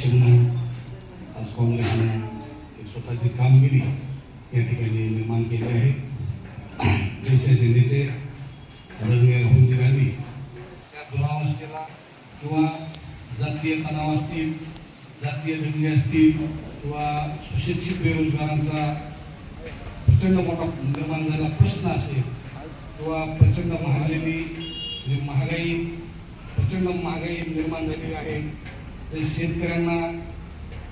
पक्ष आज काँग्रेसने स्वतःची कामगिरी या ठिकाणी निर्माण केली आहे. देशाचे नेते आदरणीय राहुलजी गांधी त्या दुरावस्थेला किंवा जातीय तणाव असतील जातीय दंगे असतील किंवा सुशिक्षित बेरोजगारांचा प्रचंड मोठा निर्माण झालेला प्रश्न असेल किंवा प्रचंड महागलेली महागाई प्रचंड महागाई निर्माण झालेली आहे. तर शेतकऱ्यांना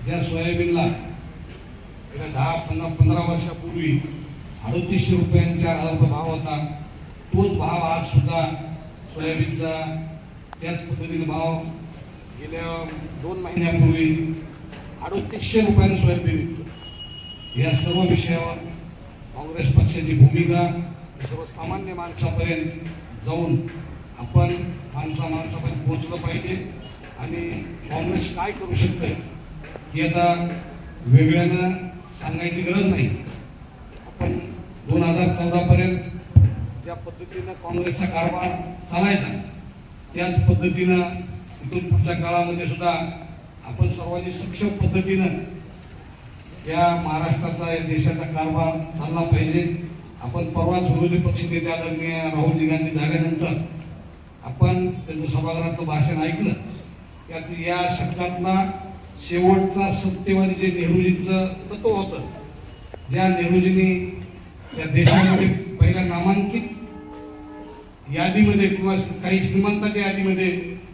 ज्या सोयाबीनला गेल्या दहा पंधरा पंधरा वर्षापूर्वी अडतीसशे रुपयांच्या चार भाव होता तोच भाव आज सुद्धा सोयाबीनचा त्याच पद्धतीने भाव गेल्या दोन महिन्यापूर्वी अडतीसशे रुपयाने सोयाबीन विकतो. या सर्व विषयावर काँग्रेस पक्षाची भूमिका सर्वसामान्य माणसापर्यंत जाऊन आपण माणसा माणसापर्यंत पोहोचलं पाहिजे. आणि काँग्रेस काय करू शकते हे आता वेगळ्यानं सांगायची गरज नाही. आपण दोन हजार चौदापर्यंत ज्या पद्धतीनं काँग्रेसचा कारभार चालायचा त्याच पद्धतीनं इथून पुढच्या काळामध्ये सुद्धा आपण सर्वांनी सक्षम पद्धतीनं या महाराष्ट्राचा या देशाचा कारभार चालला पाहिजे. आपण परवाच विरोधी पक्षनेते आदरणीय राहुलजी गांधी झाल्यानंतर आपण त्यांचं सभागृहातलं भाषण ऐकलं. त्यात या शब्दातला शेवटचा सत्यवादी जे म्हणजे नेहरूजींचं तत्व होतं. ज्या नेहरूजींनी त्या देशामध्ये पहिल्या नामांकित यादीमध्ये किंवा काही श्रीमंताच्या यादीमध्ये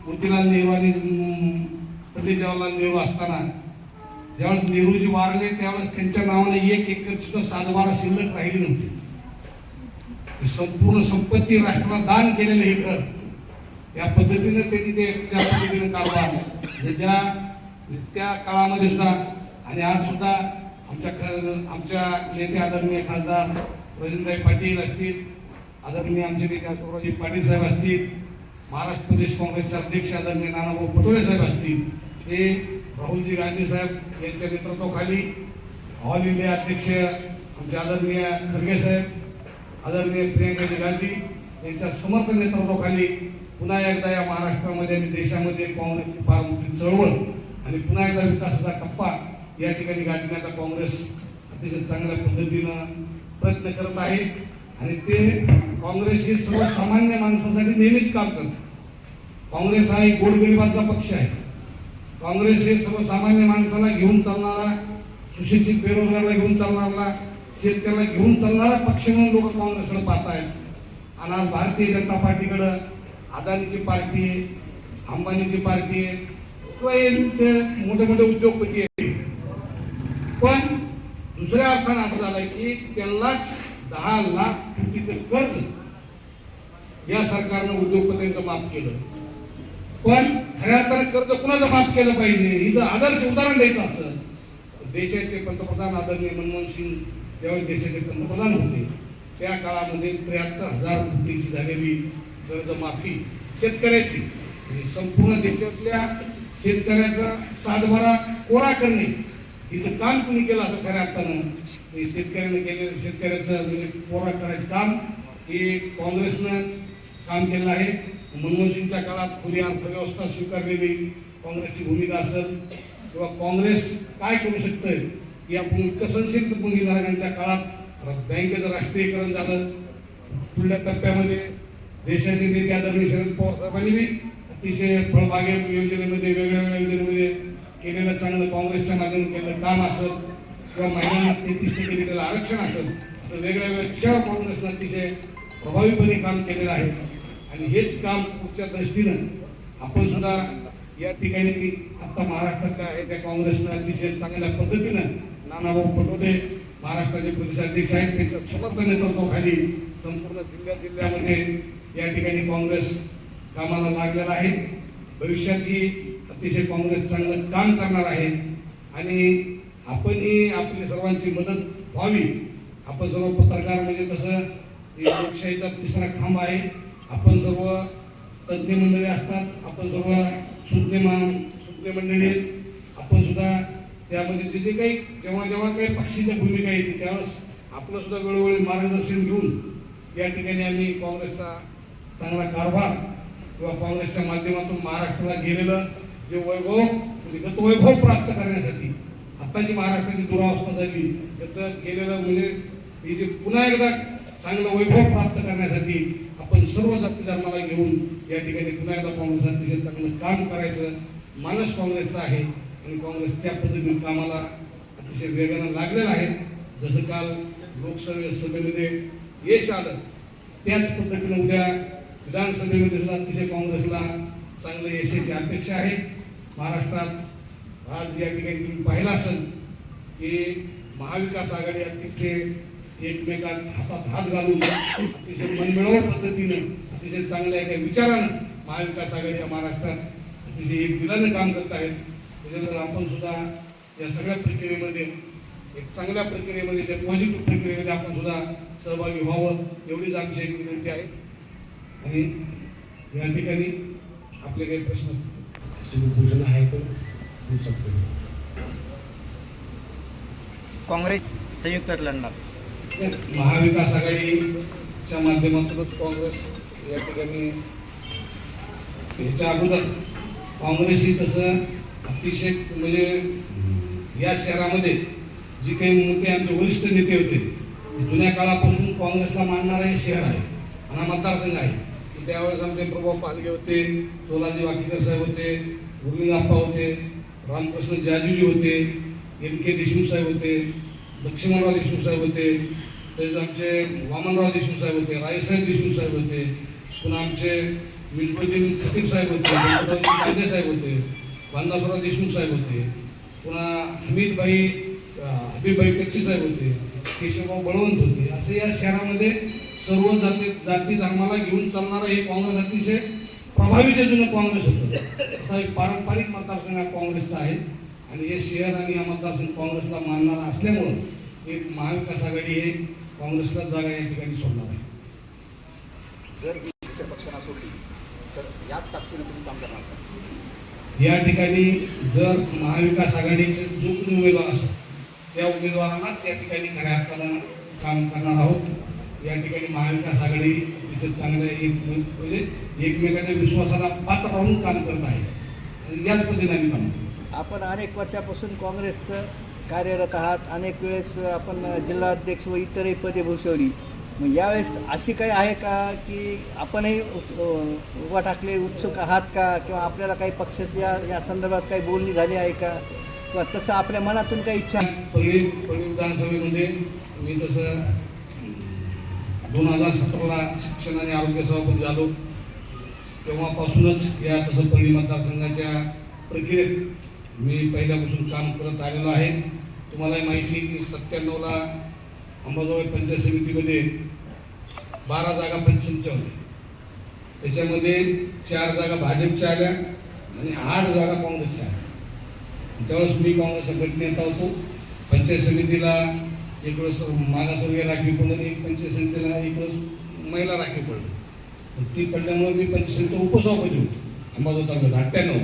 मोतीलाल नेहरू आणि पंडित जवाहरलाल नेहरू असताना ज्यावेळेस नेहरूजी वारले त्यावेळेस त्यांच्या नावाने एक एकर सुद्धा सातबारा शिल्लक राहिली नव्हती. संपूर्ण संपत्ती राष्ट्राला दान केलेलं हे घर या पद्धतीने त्यांनी ते त्या पद्धतीने कारभार म्हणजे ज्या त्या काळामध्ये सुद्धा आणि आज सुद्धा आमच्या ख- आमच्या नेते आदरणीय खासदार रवींद्रभाई पाटील असतील आदरणीय आमचे नेते सौराजी पाटील साहेब असतील महाराष्ट्र प्रदेश काँग्रेसचे अध्यक्ष आदरणीय नानाभाऊ पटोले साहेब असतील हे राहुलजी गांधी साहेब यांच्या नेतृत्वाखाली ऑल इंडिया अध्यक्ष आमचे आदरणीय खरगे साहेब आदरणीय प्रियंकाजी गांधी यांच्या समर्थ नेतृत्वाखाली पुन्हा एकदा या महाराष्ट्रामध्ये आणि देशामध्ये काँग्रेसची फार मोठी चळवळ आणि पुन्हा एकदा विकासाचा कप्पा या ठिकाणी गाठण्याचा काँग्रेस अतिशय चांगल्या पद्धतीनं प्रयत्न करत आहे. आणि ते काँग्रेस हे सर्वसामान्य माणसासाठी नेहमीच काम करतं. काँग्रेस हा एक गोरगरिबांचा पक्ष आहे. काँग्रेस हे सर्वसामान्य माणसाला घेऊन चालणारा सुशिक्षित बेरोजगारला घेऊन चालणारा शेतकऱ्याला घेऊन चालणारा पक्ष म्हणून लोक काँग्रेसकडे पाहत आहेत आणि आज भारतीय जनता पार्टीकडं अदानीची पार्टी आहे अंबानीची पार्टी आहे. किंवा मोठे मोठे उद्योगपती आहेत. पण दुसऱ्या अर्थानं असं झालं की त्यांनाच दहा लाख कोटीचं कर्ज या सरकारनं उद्योगपतींचं माफ केलं. पण खऱ्या अर्थानं कर्ज कुणाचं माफ केलं पाहिजे? हिचं आदर्श उदाहरण द्यायचं असं देशाचे पंतप्रधान आदरणीय मनमोहन सिंग त्यावेळी देशाचे पंतप्रधान होते. त्या काळामध्ये त्र्याहत्तर हजार कोटीची झालेली कर्जमाफी शेतकऱ्याची. संपूर्ण देशातल्या शेतकऱ्याचा सातबारा कोरा करणे. हिचं काम कुणी केलं असं खऱ्या अर्थानं? शेतकऱ्यानं शेतकऱ्याने केलेलं शेतकऱ्याचं म्हणजे कोरा करायचं काम हे काँग्रेसनं काम केलं आहे. मनमोहनसिंगच्या काळात खुली अर्थव्यवस्था स्वीकारलेली काँग्रेसची भूमिका असेल किंवा काँग्रेस काय करू शकतं की आपण विकसनशील पुंगीधारकांच्या काळात. बँकेचं राष्ट्रीयकरण झालं. पुढल्या टप्प्यामध्ये देशातील नेते आदरणीय शरद पवार साहेबांनी बी अतिशय फळबागे योजनेमध्ये वेगवेगळ्या योजनेमध्ये केलेलं चांगलं काँग्रेसच्या माध्यमातून केलेलं काम असत किंवा महिलांना तेहतीस टक्के दिलेलं आरक्षण असत असं वेगळ्या वेगळ्या काँग्रेसनं अतिशय प्रभावीपणे काम केलेलं आहे. आणि हेच काम पुढच्या दृष्टीनं आपण सुद्धा या ठिकाणी आत्ता महाराष्ट्रातल्या आहे त्या काँग्रेसनं अतिशय चांगल्या पद्धतीनं नानाभाऊ पटोले महाराष्ट्राचे प्रदेशाध्यक्ष आहेत त्यांच्या समर्थ नेतृत्वाखाली संपूर्ण जिल्ह्या जिल्ह्यामध्ये या ठिकाणी काँग्रेस कामाला लागलेला आहे. भविष्यातही अतिशय काँग्रेस चांगलं काम करणार आहे. आणि आपणही आपली सर्वांची मदत व्हावी. आपण सर्व पत्रकार म्हणजे कसं हे लोकशाहीचा तिसरा खांब आहे. आपण सर्व तज्ज्ञ मंडळी असतात. आपण सर्व सुज्ञ सुज्ञ मंडळी आहेत. आपण सुद्धा त्यामध्ये जे जे काही जेव्हा जेव्हा काही पक्षीच्या भूमिका येते त्यावेळेस आपलं सुद्धा वेळोवेळी मार्गदर्शन घेऊन या ठिकाणी आम्ही काँग्रेसचा चांगला कारभार किंवा काँग्रेसच्या माध्यमातून महाराष्ट्राला गेलेलं जे वैभव म्हणजे तो वैभव प्राप्त करण्यासाठी आत्ताची महाराष्ट्राची दुरावस्था झाली त्याचं गेलेलं म्हणजे हे जे पुन्हा एकदा चांगलं वैभव प्राप्त करण्यासाठी आपण सर्व जाती धर्माला घेऊन या ठिकाणी पुन्हा एकदा काँग्रेस अतिशय चांगलं काम करायचं. मानस काँग्रेसचा आहे आणि काँग्रेस त्या पद्धतीने कामाला अतिशय वेगानं लागलेलं आहे. जसं काल लोकसभे सभेमध्ये यश आलं त्याच पद्धतीनं उद्या विधानसभेमध्ये सुद्धा अतिशय काँग्रेसला चांगलं यशाची अपेक्षा आहे महाराष्ट्रात आज या ठिकाणी तुम्ही पाहिला असेल की महाविकास आघाडी अतिशय एकमेकात हातात हात घालून अतिशय मनमिळवून पद्धतीनं अतिशय चांगल्या एका विचारानं महाविकास आघाडी या महाराष्ट्रात अतिशय एक दिलानं काम करत आहेत. त्याच्यानंतर आपण सुद्धा या सगळ्या प्रक्रियेमध्ये एक चांगल्या प्रक्रियेमध्ये त्या पॉझिटिव्ह प्रक्रियेमध्ये आपण सुद्धा सहभागी व्हावं एवढीच आमची एक विनंती आहे. आणि या ठिकाणी आपले काही प्रश्न असतील. भूषण आहे तो होऊ शकतो काँग्रेस संयुक्त लढणार. महाविकास आघाडीच्या माध्यमातूनच काँग्रेस या ठिकाणी याच्या अगोदर काँग्रेस ही तसं अतिशय म्हणजे या शहरामध्ये जी काही मोठे आमचे वरिष्ठ नेते होते जुन्या काळापासून काँग्रेसला मानणारं हे शहर आहे आणि हा मतदारसंघ आहे. त्यावेळेस आमचे प्रभाव पालगे होते सोलाजी वाकीकर साहेब होते उर्मिलाप्पा होते रामकृष्ण जाजूजी होते एम के देशमुख साहेब होते लक्ष्मणराव देशमुख साहेब होते तसेच आमचे वामनराव देशमुख साहेब होते रायसाहेब देशमुख साहेब होते पुन्हा आमचे मिजबुद्दीन खतीब साहेब होते साहेब होते बांधासुराव देशमुख साहेब होते पुन्हा हमीदभाई हबीबभाई कच्ची साहेब होते केशवभाऊ बळवंत होते असे या शहरामध्ये सर्व जाती जाती धर्माला घेऊन चालणारं हे काँग्रेस अतिशय प्रभावीचे जुनं काँग्रेस होतं. असा एक पारंपरिक मतदारसंघ हा काँग्रेसचा आहे. आणि हे शहर आणि हा मतदारसंघ काँग्रेसला मानणारा असल्यामुळं एक महाविकास आघाडी हे काँग्रेसला जागा या ठिकाणी सोडणार आहे. जर इतर पक्षांना सोडली तर याच ताकदीने तुम्ही काम करणार? या ठिकाणी जर महाविकास आघाडीचे जो उमेदवार असेल त्या उमेदवारांनाच या ठिकाणी खऱ्या अर्थानं काम करणार आहोत. या ठिकाणी महाविकास आघाडी अतिशय चांगल्या एक म्हणजे एकमेकांच्या विश्वासाला पात्र राहून काम करत आहे. आणि याच पद्धतीने आम्ही काम आपण अनेक वर्षापासून काँग्रेसचं कार्यरत आहात. अनेक वेळेस आपण जिल्हाध्यक्ष व इतरही पदे भूषवली. मग यावेळेस अशी काही आहे का की आपणही उभा टाकले उत्सुक आहात का? किंवा आपल्याला काही पक्षाच्या या संदर्भात काही बोलणी झाली आहे का? किंवा तसं आपल्या मनातून काही इच्छा पल्ली पल्ली विधानसभेमध्ये मी तसं दोन हजार सतराला शिक्षण आणि आरोग्य सभापती झालो. तेव्हापासूनच या तसंपल्ली मतदारसंघाच्या प्रक्रियेत मी पहिल्यापासून काम करत आलेलो आहे. तुम्हालाही माहिती आहे की सत्त्याण्णवला अंबाजोगाई पंचायत समितीमध्ये बारा जागा पंचमच्या होत्या. त्याच्यामध्ये चार जागा भाजपच्या आल्या आणि आठ जागा काँग्रेसच्या आल्या. त्यावेळेस मी काँग्रेस संघटनेत होतो. पंचायत समितीला एक वेळेस मागासवर्गीय राखीव पडलं एक पंचायत समितीला एक वेळेस महिला राखीव पडलं. ती पडल्यामुळे मी पंचायत समितीचा उपसभापती होतो? अंबाजोगाई तालुक्यात अठ्ठ्याण्णव.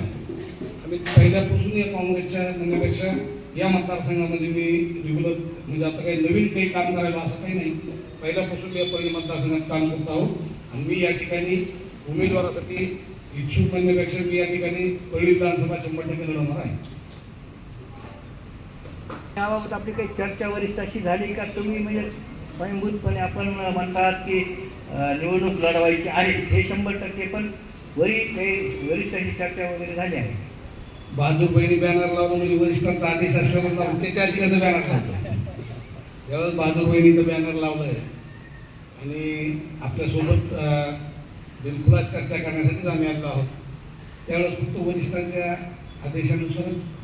आम्ही पहिल्यापासून या काँग्रेसच्या म्हणण्यापेक्षा या मतदारसंघामध्ये मी रेग्युलर म्हणजे आता काही नवीन काही काम करायला असं काही नाही. पहिल्यापासून या पहिली मतदारसंघात काम करत आहोत. आणि मी या ठिकाणी उमेदवारासाठी इच्छुक म्हणण्यापेक्षा मी या ठिकाणी परळी विधानसभा शंभर टक्के लढवणार आहे. त्याबाबत आपली काही चर्चा वरिष्ठ अशी झाली का? तुम्ही म्हणजे स्वयंभूतपणे आपण म्हणतात की निवडणूक लढवायची आहे हे शंभर टक्के पण वरी काही वरिष्ठांची चर्चा वगैरे झाली आहे. बहादूर बहिणी बॅनर लावून म्हणजे वरिष्ठांचा आदेश असल्यावर लावलं. त्याच्या आधी कसं बॅनर लावलं. त्यावेळेस बहादूर बहिणीचं बॅनर लावलंय. आणि आपल्यासोबत बिलकुलच बिलकुलात चर्चा करण्यासाठीच आम्ही आलो आहोत. त्यावेळेस फक्त वरिष्ठांच्या आदेशानुसारच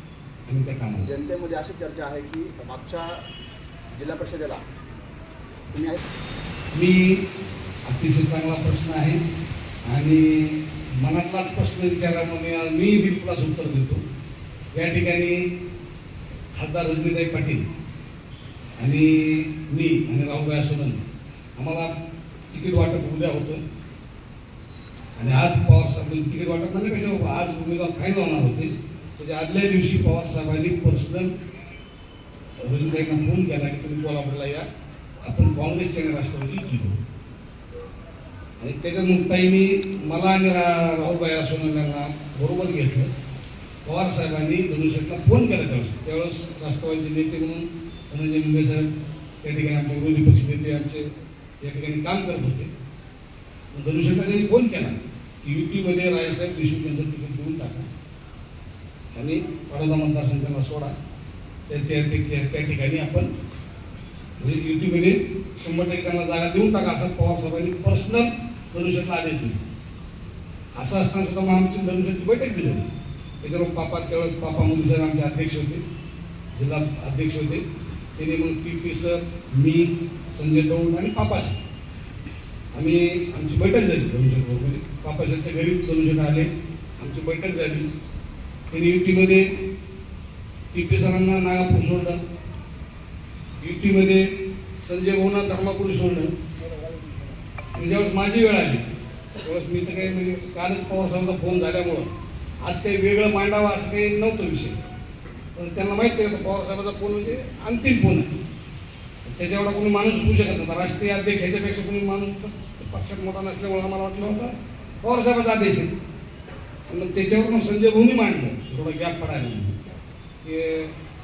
जनतेमध्ये अशी चर्चा आहे की मागच्या जिल्हा परिषदेला तुम्ही मी अतिशय चांगला प्रश्न आहे आणि मनातलाच प्रश्न विचारामुळे मी बिलकुलाच उत्तर देतो. या ठिकाणी खासदार रजनीताई पाटील आणि मी आणि राहुलभाई सोनन आम्हाला तिकीट वाटप उद्या होतं. आणि आज पवार साहेब तिकीट वाटप म्हणण्यापेक्षा बाबा आज उमेदवार फायनल होणार होते. त्याच्या आदल्या दिवशी पवार साहेबांनी पर्सनल रजनीताईंना फोन केला की तुम्ही कोल्हापूरला या. आपण काँग्रेसच्या आणि राष्ट्रवादी घेऊ आणि त्याच्यानंतर मग ताईंनी मला आणि रा राहुलभाई सोनल यांना बरोबर घेतलं. पवार साहेबांनी धनुष्यटला फोन केला त्यावेळेस. त्यावेळेस राष्ट्रवादीचे नेते म्हणून धनंजय मुंडे साहेब त्या ठिकाणी आमचे विरोधी पक्ष नेते आमचे या ठिकाणी काम करत होते. धनुष्यटला त्यांनी फोन केला. की युतीमध्ये रायसाहेब देशमुख यांचं तिकीट देऊन टाका आणि मतदार मतदारसंघाला सोडा. त्या त्या ठिकाणी आपण म्हणजे युतीमध्ये शंभर टक्के त्यांना जागा देऊन टाका असं पवार साहेबांनी पर्सनल धनुष्यटला आदेश दिले. असं असताना सुद्धा मग आमची धनुष्याची बैठक बी झाली. त्याच्यावर पापा त्यावेळेस पापा मोदी सर आमचे अध्यक्ष होते जिल्हा अध्यक्ष होते. त्यांनी मग पी पी सर मी संजय दौंड आणि पापा सर आम्ही आमची बैठक झाली धनुष्यत म्हणजे पापा सरच्या घरी धनुष्यत आले आमची बैठक झाली. त्यांनी युतीमध्ये पी पी सरांना नागापूर सोडलं. युतीमध्ये संजय भाऊना धर्मापूर सोडलं. त्याच्यावर ज्यावेळेस माझी वेळ आली. त्यावेळेस मी तर काही म्हणजे कालच पवार साहेबांचा फोन झाल्यामुळं. आज काही वेगळं मांडावं असं काही नव्हतं विषय. पण त्यांना माहिती आहे का पवार साहेबांचा फोन म्हणजे अंतिम फोन आहे. त्याच्यावर कोणी माणूस होऊ शकत नव्हता राष्ट्रीय अध्यक्ष ह्याच्यापेक्षा कोणी माणूस पक्षात मोठा नसल्यामुळे मला वाटलं होतं. पवारसाहेबाचा आदेश आहे. मग त्याच्यावर संजय भाऊनी मांडलं. थोडं गॅप पडायला की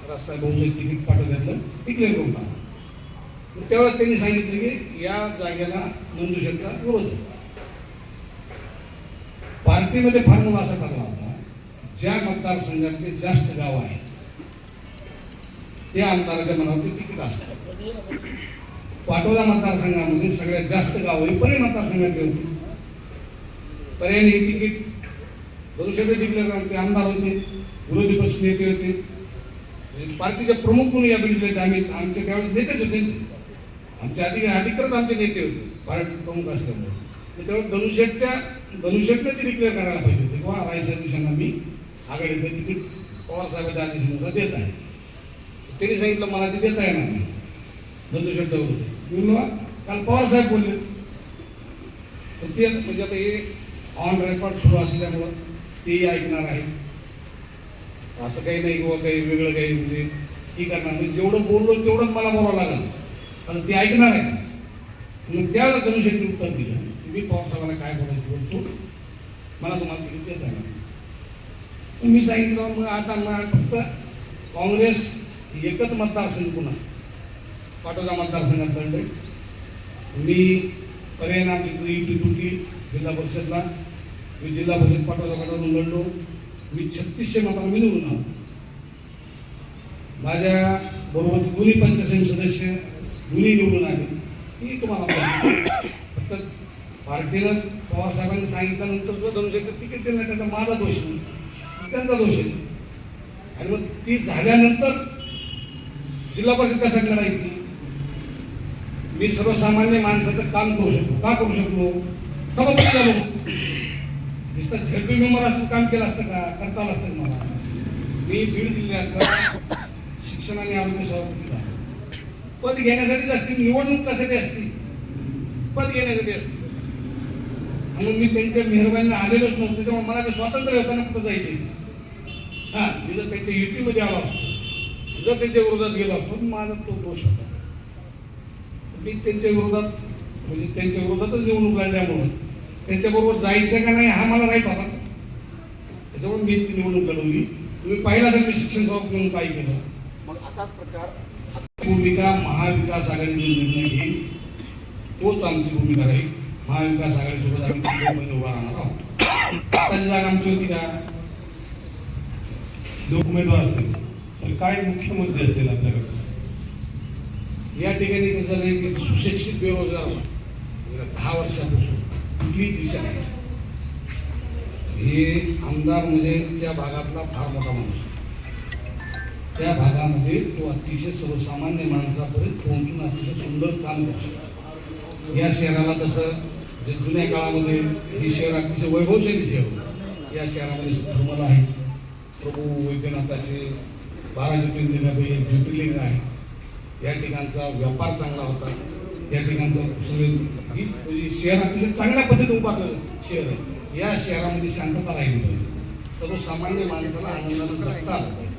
रस्ता भाऊचं तिकीट पाठवण्यातलं डिक्लेअर करून टाका मग त्यावेळेस त्यांनी सांगितलं की या जागेला नंदुशेठचा विरोध. पार्टीमध्ये फॉर्म्युला असा ठरला होता. ज्या मतदारसंघातले जास्त गाव आहेत त्या आमदाराच्या मनावरती तिकीट असतं. पाटोदा मतदारसंघामध्ये सगळ्यात जास्त गाव हे पर्याय मतदारसंघातले होते. पर्यायने हे तिकीट भविष्यात डिक्लेअर होते आमदार होते विरोधी पक्ष नेते होते. पार्टीच्या प्रमुख म्हणून या बिल्डिंगचे आम्ही आमचे त्यावेळेस नेतेच होते. आमचे अधिक अधिकृत आमचे नेते होते पार्टी प्रमुख असल्यामुळे. त्यावेळेस धनुष्यटच्या धनुष्यटने ते डिक्लेअर करायला पाहिजे होते. किंवा रायसाहेब दिशांना मी आघाडीचं तिकीट पवार साहेबांच्या आदेशानुसार देत आहे. त्यांनी सांगितलं मला ते देता येणार नाही. धनुष्यटच्या विरुद्ध काल पवारसाहेब बोलले. तर ते म्हणजे आता हे ऑन रेकॉर्ड सुरू असल्यामुळं तेही ऐकणार आहे. असं काही नाही किंवा काही वेगळं काही म्हणजे ठीक करणार नाही. जेवढं बोललो तेवढंच मला बोलावं लागेल. पण ते ऐकणार आहे. मग त्यावेळेला गणेशांनी उत्तर दिलं. तुम्ही मी पवार साहेबांना काय बोलायचं बोलतो. मला तुम्हाला तिकीट देता येणार मी सांगितलं मग आता मग फक्त काँग्रेस एकच मतदारसंघ पुन्हा पाटोदा मतदारसंघात लढले मी पर्याय आमची युती तुटी जिल्हा परिषदला मी जिल्हा परिषद पाटोदा गटातून लढलो मी छत्तीसशे मतांना मी आलो माझ्या बरोबर दोन्ही पंचायत सदस्य दोन्ही निवडून आले. ही तुम्हाला फक्त पार्टीनं पवार सांगितल्यानंतर जो धनुष्याचं तिकीट दिलं नाही, त्याचा माझा दोष नाही. त्यांचा दोष आहे. आणि मग ती झाल्यानंतर जिल्हा परिषद कशात लढायची? मी सर्वसामान्य माणसाचं काम करू शकतो. का करू शकलो? सभापती झालो नुसतं झेडपी मेंबर असून काम केलं असतं का? करता आलं असतं मला? मी बीड जिल्ह्याचा शिक्षण आणि आरोग्य सभापती पद घेण्यासाठीच असतील निवडणूक कशासाठी असतील पद घेण्यासाठी असते. आणि मग मी त्यांच्या मेहरबानीला आलेलोच नव्हतो त्याच्यामुळे मला ते स्वातंत्र्य होताना कुठं जायचे हा मी जर त्यांच्या युतीमध्ये आलो असतो जर त्यांच्या विरोधात गेलो असतो तर माझा तो दोष होता. मी त्यांच्या विरोधात म्हणजे त्यांच्या विरोधातच निवडणूक लढल्यामुळं त्यांच्याबरोबर जायचं का नाही हा मला राईट होता. त्याच्यामुळे मी निवडणूक लढवली. तुम्ही पाहिलं असेल मी शिक्षण सभा म्हणून काय केलं. मग असाच प्रकार. भूमिका महाविकास आघाडी निर्णय घेईल. तोच आमची भूमिका राहील. महाविकास आघाडीसोबत आम्ही उभा राहणार आहोत. आताची जागा आमची होती का? लोक उमेदवार असतील तर काय मुख्य मुद्दे असतील आपल्याकडे? या ठिकाणी की सुशिक्षित बेरोजगार दहा वर्षापासून. कुठली दिशा नाही. हे आमदार म्हणजे त्या भागातला फार मोठा माणूस. त्या भागामध्ये तो अतिशय सर्वसामान्य माणसापर्यंत पोहोचून अतिशय सुंदर काम करू शकतो. या शहराला तसं जे जुन्या काळामध्ये हे शहर अतिशय वैभवशाली शहर या शहरामध्ये धर्मल आहे. प्रभू वैद्यनाथाचे बारा ज्योतिर्लिंगापैकी एक ज्योतिर्लिंग आहे. या ठिकाणचा व्यापार चांगला होता. या ठिकाणचं ही म्हणजे शहर अतिशय चांगल्या पद्धतीने उभारलेलं शहर आहे. या शहरामध्ये शांतता राहिली पाहिजे. सर्वसामान्य माणसाला आनंदानं जगता आलं पाहिजे.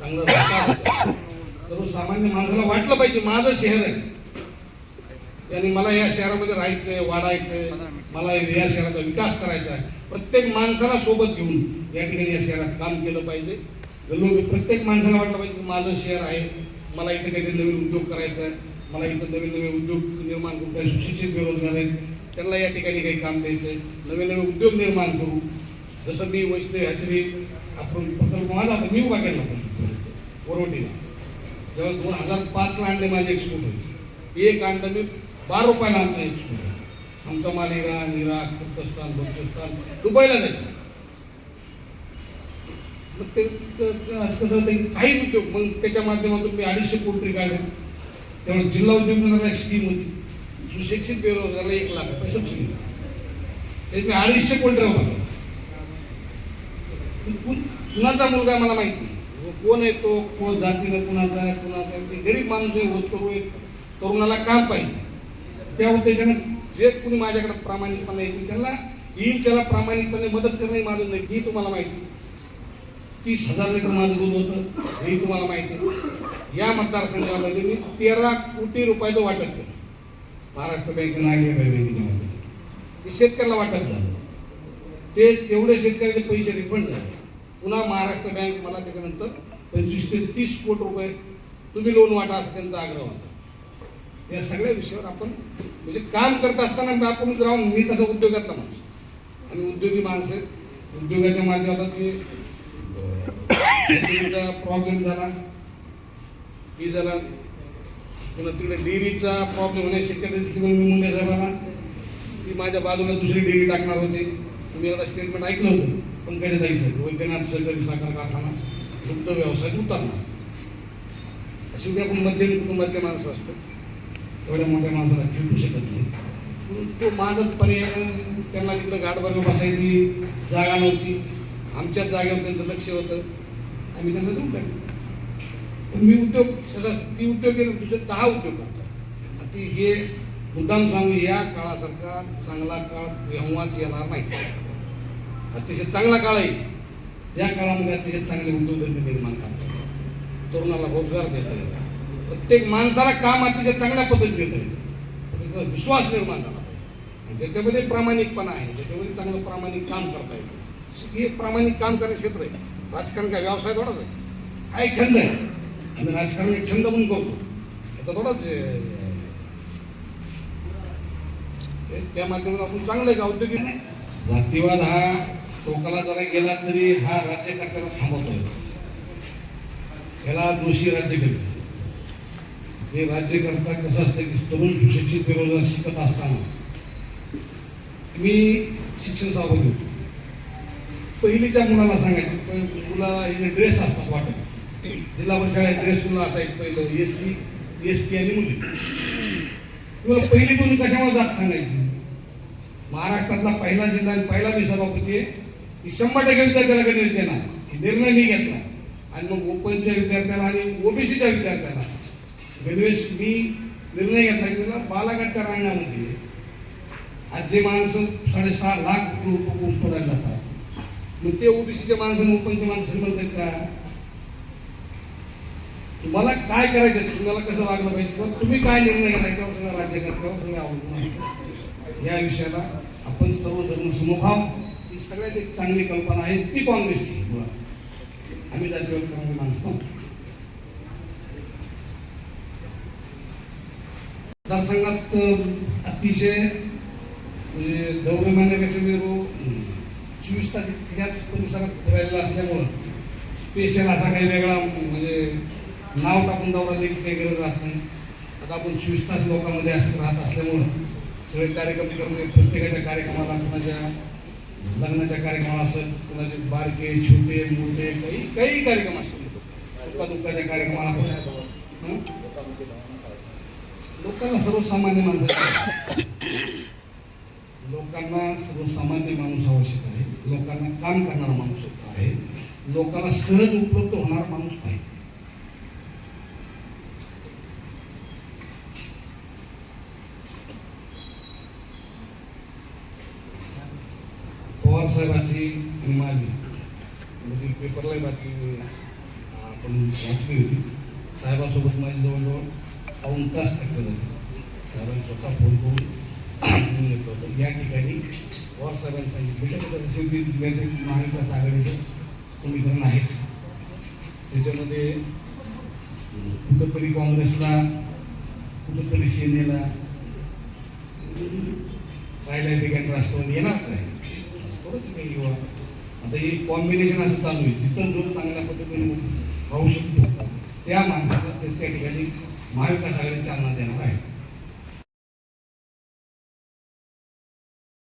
चांगलं राहता सर्वसामान्य माणसाला वाटलं पाहिजे माझं शहर आहे. आणि मला या शहरामध्ये राहायचंय वाढायचंय. मला या शहराचा विकास करायचा आहे. प्रत्येक माणसाला सोबत घेऊन या ठिकाणी या शहरात काम केलं पाहिजे. लोक प्रत्येक माणसाला वाटलं पाहिजे की माझं शहर आहे मला इथे काहीतरी नवीन उद्योग करायचा आहे मला इथं नवीन नवीन उद्योग निर्माण करून काही सुशिक्षित बेरोजगार आहेत त्यांना या ठिकाणी काही काम द्यायचं आहे नवीन नवीन उद्योग निर्माण करू. जसं मी वैष्णव ह्याचरी आपण प्रकल्प माझा आता मी उभा केला वरवटीला. जेव्हा दोन हजार पाचला आणले माझे एक्सपोर्ट होते एक आणलं मी बारा रुपयाला आमचं एक्सपोर्ट आहे आमचा माल इराण इराक तुर्कस्तान बलुचिस्तान दुबईला जायचं. मग ते असं कसं काही उद्योग मग त्याच्या माध्यमातून मी अडीचशे कोटी काढले. त्यामुळे जिल्हा उद्योग स्कीम होती. सुशिक्षित बेरोजगारला एक लाख रुपये सबसिडी ते मी अडीचशे कोटी रुपये कुणाचा मुलगा मला माहीत नाही. कोण आहे तो? कोण जातीला कुणाचा आहे कुणाचा आहे? ते गरीब माणूस आहे होत करू तरुणाला काम पाहिजे. त्या उद्देशाने जे कुणी माझ्याकडे प्रामाणिकपणे येतील त्यांना येईल त्याला प्रामाणिकपणे मदत करणं हे माझं नक्की तुम्हाला माहिती तीस हजार लिटर माझं दूध होतं. हेही तुम्हाला माहिती आहे. या मतदारसंघामध्ये मी तेरा कोटी रुपयाचं वाटप केलं. महाराष्ट्र बँकेनं आय बँकेमध्ये ते शेतकऱ्याला वाटप झालं. ते तेवढे शेतकऱ्याचे पैसे रिफंड झाले. पुन्हा महाराष्ट्र बँक मला त्याच्यानंतर पंचवीस ते तीस कोटी रुपये तुम्ही लोन वाटा असं त्यांचा आग्रह होता. या सगळ्या विषयावर आपण म्हणजे काम करत असताना आपण राहून मी तसा उद्योगातला माणूस. आणि उद्योगी माणसं आहेत. उद्योगाच्या माध्यमातून प्रॉब्लेम झाला. मी झाला पुन्हा तिकडे डेअरीचा प्रॉब्लेम होणे शेतकरी मी साहेबांना ती माझ्या बाजूला दुसरी डेअरी टाकणार होते. तुम्ही आता स्टेटमेंट ऐकलं होतं. पण काही नाही. सर वैद्यनाथ सहकारी साखर कारखाना दुग्ध व्यवसाय उतरणार अशी मी आपण मध्यम कुटुंबातले माणसं असतो एवढ्या मोठ्या माणसाला खेळू शकत नाही. तो माझाच पर्याय त्यांना तिकडं गाडबर्ग बसायची जागा नव्हती. आमच्याच जागेवर त्यांचं लक्ष होतं. आम्ही त्यांना देऊन टाकलं पण मी उद्योग त्याचा ती उद्योग केले दुसरे दहा उद्योग करतात. ती हे मुद्दाम सांगू या काळासारखा चांगला काळ केव्हाच येणार नाही. अतिशय चांगला काळ आहे. या काळामध्ये अतिशय चांगले उद्योगधंदे निर्माण करतात. तरुणाला रोजगार देता येईल प्रत्येक माणसाला काम अतिशय चांगल्या पद्धतीने देता येईल त्याचा विश्वास निर्माण झाला आणि ज्याच्यामध्ये प्रामाणिकपणा आहे. ज्याच्यामध्ये चांगलं प्रामाणिक काम करता येतं. हे प्रामाणिक काम करण्याचे क्षेत्र आहे. राजकारण काय व्यवसाय थोडाच आहे? हा एक छंद आहे. आणि राजकारण एक छंद म्हणून करतो. त्याचा थोडाच त्या माध्यमातून आपण चांगलं आहे का औद्योगिक? जातीवाद हा टोकाला जरा गेला तरी हा राज्यकर्त्याला थांबवतोय. याला दोषी राज्यकर्ते हे राज्यकर्ता कसं असतं की तरुण सुशिक्षित बेरोजगार शिकत असताना मी शिक्षण सावध होतो पहिलीच्या मुलाला सांगायचं मुलाला इथे ड्रेस असतात वाटत. जिल्हा परिषद ड्रेस मुलं असायचं पहिलं एस सी एस टी आणि मुली. तुला पहिली बोलून कशामुळे जात सांगायची? महाराष्ट्रातला पहिला जिल्हा आणि पहिला मी सभापती आहे. की शंभर टक्के विद्यार्थ्याला गणवेश देणार हे निर्णय मी घेतला. आणि मग ओपनच्या विद्यार्थ्याला आणि ओबीसीच्या विद्यार्थ्याला. गणवेश मी निर्णय घेतला की तुला बालाघाटच्या रांगामध्ये आज जे माणसं साडेसहा लाख रुपये ऊस तोडायला जातात मग ते ओबीसीच्या माणसं ओपनच्या ओपनचे माणसं म्हणतात का? तुम्हाला काय करायचं? तुम्हाला कसं वागलं पाहिजे? पण तुम्ही काय निर्णय घ्यायचा तुम्हाला राज्यकर्त्यावर तुम्ही अवलंबून या विषयाला आपण सर्व धर्म समभाव ही सगळ्यात एक चांगली कल्पना आहे ती काँग्रेसची. मुळात आम्ही जातीवर करणारी माणसं मतदारसंघात अतिशय म्हणजे दौरे मानण्यापेक्षा मी चोवीस तास ह्याच परिसरात फिरायला असल्यामुळं स्पेशल असा काही वेगळा म्हणजे नाव टाकून दौरा द्यायची काही गरज राहत नाही. आता आपण चोवीस तास लोकांमध्ये असं राहत असल्यामुळं सगळे कार्यक्रम करणे प्रत्येकाच्या कार्यक्रमाला कुणाच्या लग्नाच्या कार्यक्रमाला असत कुणाचे बारके छोटे मोठे काही काही कार्यक्रम असतात सुखा दुःखाच्या कार्यक्रमाला आपण लोकांना सर्वसामान्य माणसं लोकांना सर्वसामान्य माणूस आवश्यक आहे. लोकांना काम करणारा माणूस आहे. लोकांना सहज उपलब्ध होणारा माणूस पाहिजे पवार साहेबाची आणि माझी. म्हणजे पेपरलाही बातमी आपण वाचली होती. साहेबासोबत माझी जवळजवळ पाऊन तास चर्चा झाली साहेबांनी स्वतः फोन करून या ठिकाणी पवार साहेबांनी सांगितलं की आता महाविकास आघाडीचं समीकरण आहेच त्याच्यामध्ये कुठंतरी काँग्रेसला कुठंतरी सेनेला राहिल्या ठिकाणी राष्ट्रवादी येणारच आहे. असं थोडंच काही किंवा आता हे कॉम्बिनेशन असं चालू आहे. जिथं जो चांगल्या पद्धतीने राहू शकतो त्या माणसाला त्या त्या ठिकाणी महाविकास आघाडी चालना देणार आहे.